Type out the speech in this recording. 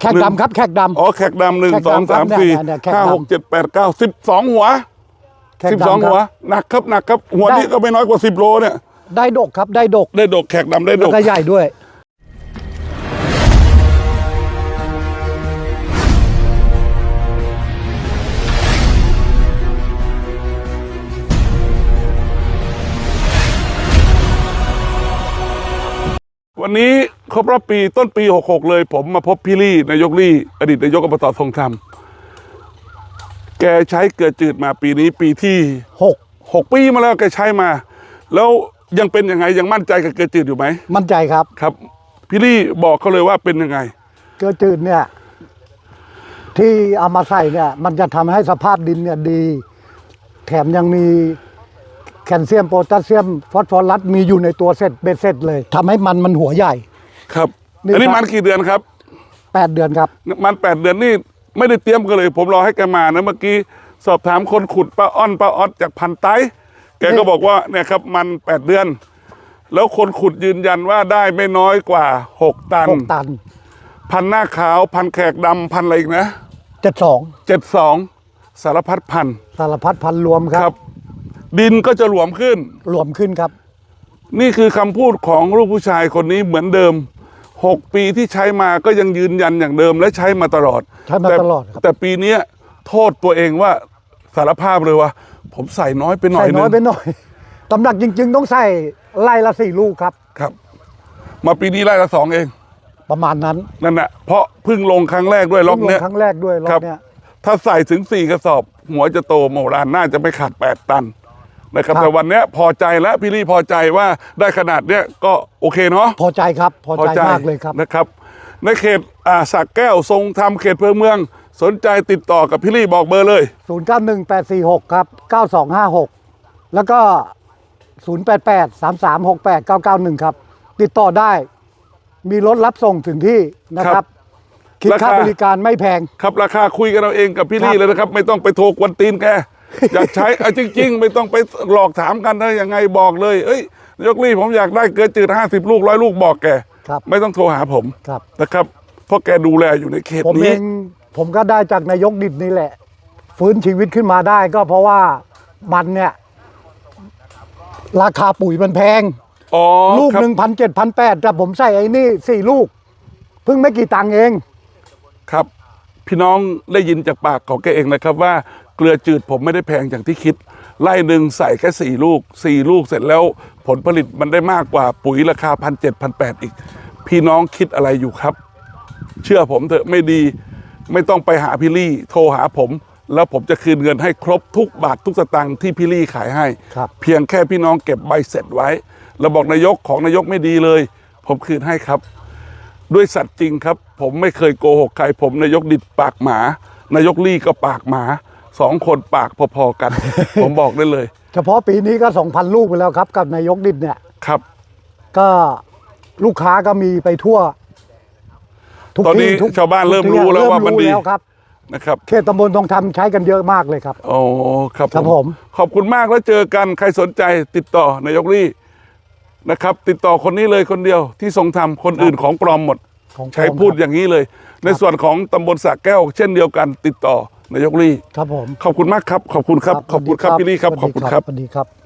แขกดำครับแขกดำอ๋อแขกดำหนึ่งแขกสองดำครับสามสี่เนี่ยเนี่ยแขกห้าดำหกเจ็ดแปดเก้าสิบสองหัวแขกสิบดำสองคหัวรับหนักครับหนักครับหัวได้นี้ก็ไม่น้อยกว่าสิบโลเนี่ยได้ดกครับได้ดกได้ดกแขกดำได้ดแล้วกก็ใหญ่ด้วย วันนี้ครบรอบปีต้นปี 66 เลย ผมมาพบพี่ลี่นายกลี่ อดีตนายกอบตทรงธรรม แกใช้เกลือจืดมาปีนี้ปีที่6 6ปีมาแล้วแกใช้มา แล้วยังเป็นยังไงยังมั่นใจกับเกลือจืดอยู่ไหมมั่นใจครับ ครับ พี่ลี่บอกเขาเลยว่าเป็นยังไง เกลือจืดเนี่ย ที่เอามาใส่เนี่ย มันจะทำให้สภาพดินเนี่ยดี แถมยังมี แคลเซียมโพแทสเซียมฟอสฟอรัสมีอยู่ในตัวเสร็จเบ็ดเสร็จเลยทำให้มันมันหัวใหญ่ ครับนี่อันนี้ครับ มันกี่เดือนครับ8เดือนครับ มันแปดเดือนนี่ไม่ได้เตรียมกันเลย ผมรอให้แกมานะเมื่อกี้สอบถามคนขุดป้าอ้อนป้าออดจากพันไตแกก็บอกว่าเนี่ยครับมันแปดเดือน แล้วคนขุดยืนยันว่าได้ไม่น้อยกว่าหกตัน6ตันพันหน้าขาว พันแขกดำพันอะไรอีกนะ72เจ็ดสองสารพัดพันสารพัดพันรวมคครัรับ บ ดินก็จะหลวมขึ้นรวมขึ้นครับ นี่คือคำพูดของลูกผู้ชายคนนี้เหมือนเดิม 6 ปีที่ใช้มาก็ยังยืนยันอย่างเดิมและใช้มาตลอดใช้มาแต่ตลอดครับ แต่ปีเนี้ยโทษตัวเองว่าสารภาพเลยว่า ผมใส่น้อยไปหน่อใส่ยนึน้อยงไปหน่อยตำหนักจริง ๆ ต้องใส่ไล่ละสี่ลูกครับครับ มาปีนี้ไล่ละสองเอง ประมาณนั้นนั่นแหละเพราะเพิ่งลงครั้งแรกด้วยล็อกเพิ่งลเนี้งยครั้งแรกด้วยรอครับบเนี้ยถ้าใส่ถึง4กระสอบ หัวจะโตโมรานน่าจะไม่ขาด8ตัน นะครับครับ แต่วันเนี้ยพอใจแล้วพี่ลี่พอใจว่าได้ขนาดเนี้ยก็โอเคเนาะ พอใจครับ พอใจมากเลยครับ นะครับ ในเขตอ่าสักแก้วทรงธรรมเขตเพื่อเมือง สนใจติดต่อกับพี่ลี่บอกเบอร์เลย 091846 ครับ 9256 แล้วก็ 0883368991 ครับ ติดต่อได้ มีรถรับส่งถึงที่นะคครัรับบ คิดค่าราคาบริการไม่แพง ครับราคาคุยกันเราเองกับพี่ครับลี่เลยนะครับ ไม่ต้องไปโทรกวนตีนแก อยากใช้เอาจริง ๆ ไม่ต้องไปหลอกถามกันนะยังไงบอกเลย เอ้ยนายกลี่ผมอยากได้เกินจืดห้าสิบลูกร้อยลูกบอกแก ครับ ไม่ต้องโทรหาผมครับ นะครับ เพราะแกดูแลอยู่ในเขตผมเอนี้ งผมก็ได้จากนายกดิดนี่แหละ ฟื้นชีวิตขึ้นมาได้ก็เพราะว่ามันเนี่ย ราคาปุ๋ยมันแพง อ๋อลูกครับหนึ่งพันเจ็ดพันแปดแต่ผมใส่ไอ้นี่สี่ลูก เพิ่งไม่กี่ตังค์เอง ครับ พี่น้องได้ยินจากปากของแกเองนะครับว่าเกลือจืดผมไม่ได้แพงอย่างที่คิด ไล่หนึ่งใส่แค่สี่ลูกสี่ลูกเสร็จแล้วผลผลิตมันได้มากกว่าปุ๋ยราคาพันเจ็ดพันแปดอีก พี่น้องคิดอะไรอยู่ครับ เชื่อผมเถอะไม่ดีไม่ต้องไปหาพี่ลี่ โทรหาผม แล้วผมจะคืนเงินให้ครบทุกบาททุกสตางค์ที่พี่ลี่ขายให้ ครับ เพียงแค่พี่น้องเก็บใบเสร็จไว้เราบอกนายกของนายกไม่ดีเลย ผมคืนให้ครับ ด้วยสัตว์จริงครับ ผมไม่เคยโกหกใคร ผมนายกดิดปากหมานายกลี่ก็ปากหมาสองคนปากพอๆกัน ผมบอกได้เลย เฉพาะปีนี้ก็สองพันลูกไปแล้วครับ กับนายกดิดเนี่ยครับ ก็ลูกค้าก็มีไปทั่ว ทุกตอนนี้ที่ทุกชาวบ้านเริ่มทุกที่รู้แล้วว่ามันดี เริ่แล้วครับ นะครับเขตตำบลทองทำใช้กันเยอะมากเลยครับ โอ้ครับครับผม ขอบคุณมากแล้วเจอกันใครสนใจติดต่อนายกลี่ นะครับ ติดต่อคนนี้เลยคนเดียวที่ทรงทำคนอื่นของปลอมหมด ของปลอมใช้พูดอย่างนี้เลย ในส่วนของตำบลสระแก้ว เช่นเดียวกันติดต่อนายกลี่ ครับผม ขอบคุณมากครับ ขอบคุณครับ ขอบคุณครับพี่ลี่ครับ ขอบคุณครับ สวัสดีครับ